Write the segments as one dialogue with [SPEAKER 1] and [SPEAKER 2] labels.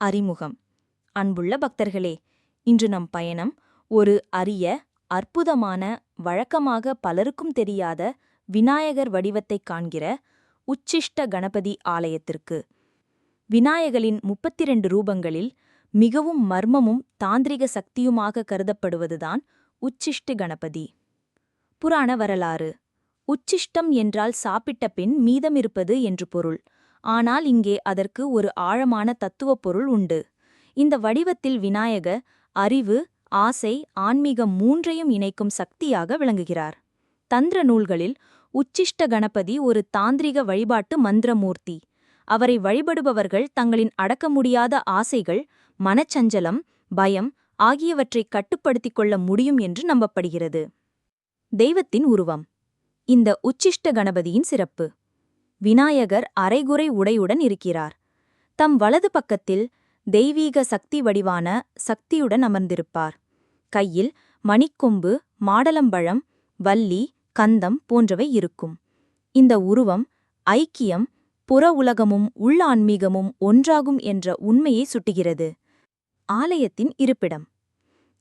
[SPEAKER 1] அறிமுகம். அன்புள்ள பக்தர்களே இன்று நம் பயணம் ஒரு அரிய அற்புதமான வழக்கமாக பலருக்கும் தெரியாத விநாயகர் வடிவத்தைக் காண்கிற உச்சிஷ்ட கணபதி ஆலயத்திற்கு. விநாயகரின் முப்பத்திரண்டு ரூபங்களில் மிகவும் மர்மமும் தாந்திரிக சக்தியுமாக கருதப்படுவதுதான் உச்சிஷ்ட கணபதி. புராண வரலாறு. உச்சிஷ்டம் என்றால் சாப்பிட்ட பின் மீதமிருப்பது என்று பொருள். ஆனால் இங்கே அதற்கு ஒரு ஆழமான தத்துவப் பொருள் உண்டு. இந்த வடிவத்தில் விநாயக அறிவு ஆசை ஆன்மீகம் மூன்றையும் இணைக்கும் சக்தியாக விளங்குகிறார். தந்திர நூல்களில் உச்சிஷ்ட கணபதி ஒரு தாந்திரிக வழிபாட்டு மந்திரமூர்த்தி. அவரை வழிபடுபவர்கள் தங்களின் அடக்க முடியாத ஆசைகள் மனச்சஞ்சலம் பயம் ஆகியவற்றை கட்டுப்படுத்திக் கொள்ள முடியும் என்று நம்பப்படுகிறது. தெய்வத்தின் உருவம். இந்த உச்சிஷ்ட கணபதியின் சிறப்பு. விநாயகர் அரைகுறை உடையுடன் இருக்கிறார். தம் வலது பக்கத்தில் தெய்வீக சக்தி வடிவான சக்தியுடன் அமர்ந்திருப்பார். கையில் மணிக்கொம்பு மாடலம்பழம் வள்ளி கந்தம் போன்றவை இருக்கும். இந்த உருவம் ஐக்கியம் புற உலகமும் உள் ஆன்மீகமும் ஒன்றாகும் என்ற உண்மையை சுட்டுகிறது. ஆலயத்தின் இருப்பிடம்.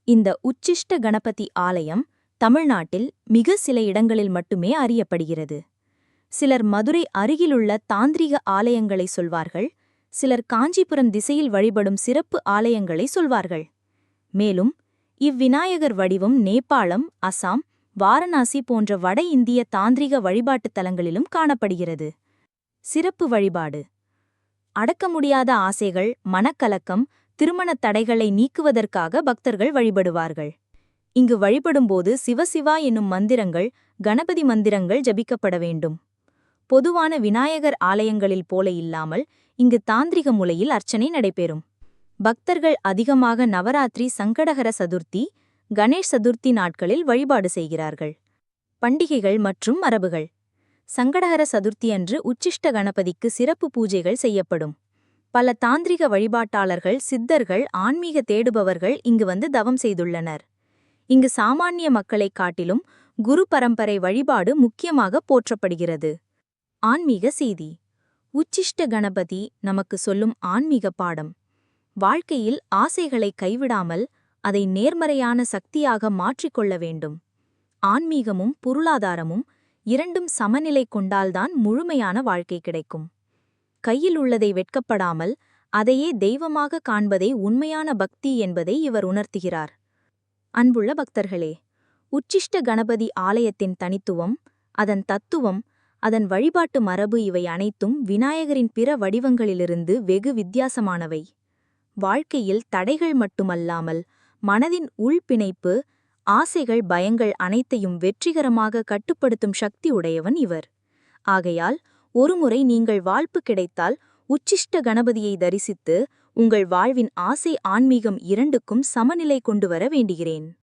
[SPEAKER 1] இந்த உச்சிஷ்ட கணபதி ஆலயம் தமிழ்நாட்டில் மிக சில இடங்களில் மட்டுமே அறியப்படுகிறது. சிலர் மதுரை அருகிலுள்ள தாந்திரிக ஆலயங்களை சொல்வார்கள் சிலர் காஞ்சிபுரம் திசையில் வழிபடும் சிறப்பு ஆலயங்களை சொல்வார்கள். மேலும் இவ்விநாயகர் வடிவம் நேபாளம் அசாம் வாரணாசி போன்ற வட இந்திய தாந்திரிக வழிபாட்டுத் தலங்களிலும் காணப்படுகிறது. சிறப்பு வழிபாடு. அடக்க முடியாத ஆசைகள் மனக்கலக்கம் திருமணத் தடைகளை நீக்குவதற்காக பக்தர்கள் வழிபடுவார்கள். இங்கு வழிபடும்போது சிவசிவா என்னும் மந்திரங்கள் கணபதி மந்திரங்கள் ஜபிக்கப்பட வேண்டும். பொதுவான விநாயகர் ஆலயங்களில் போல இல்லாமல் இங்கு தாந்திரிக முலையில் அர்ச்சனை நடைபெறும். பக்தர்கள் அதிகமாக நவராத்திரி சங்கடகர சதுர்த்தி கணேஷ் சதுர்த்தி நாட்களில் வழிபாடு செய்கிறார்கள். பண்டிகைகள் மற்றும் மரபுகள். சங்கடகர சதுர்த்தி அன்று உச்சிஷ்ட கணபதிக்கு சிறப்பு பூஜைகள் செய்யப்படும். பல தாந்திரிக வழிபாட்டாளர்கள் சித்தர்கள் ஆன்மீக தேடுபவர்கள் இங்கு வந்து தவம் செய்துள்ளனர். இங்கு சாமானிய மக்களைக் காட்டிலும் குரு பரம்பரை வழிபாடு முக்கியமாக போற்றப்படுகிறது. ஆன்மீக செய்தி. உச்சிஷ்ட கணபதி நமக்கு சொல்லும் ஆன்மீக பாடம். வாழ்க்கையில் ஆசைகளை கைவிடாமல் அதை நேர்மறையான சக்தியாக மாற்றிக்கொள்ள வேண்டும். ஆன்மீகமும் பொருளாதாரமும் இரண்டும் சமநிலை கொண்டால்தான் முழுமையான வாழ்க்கை கிடைக்கும். கையில் உள்ளதை வெட்கப்படாமல் அதையே தெய்வமாக காண்பதே உண்மையான பக்தி என்பதை இவர் உணர்த்துகிறார். அன்புள்ள பக்தர்களே உச்சிஷ்ட கணபதி ஆலயத்தின் தனித்துவம் அதன் தத்துவம் அதன் வழிபாட்டு மரபு இவை அனைத்தும் விநாயகரின் பிற வடிவங்களிலிருந்து வெகு வித்தியாசமானவை. வாழ்க்கையில் தடைகள் மட்டுமல்லாமல் மனதின் உள்பிணைப்பு ஆசைகள் பயங்கள் அனைத்தையும் வெற்றிகரமாக கட்டுப்படுத்தும் சக்தி உடையவன் இவர். ஆகையால் ஒருமுறை நீங்கள் வாழ்ப்பு கிடைத்தால் உச்சிஷ்ட கணபதியை தரிசித்து உங்கள் வாழ்வின் ஆசை ஆன்மீகம் இரண்டுக்கும் சமநிலை கொண்டு வர வேண்டுகிறேன்.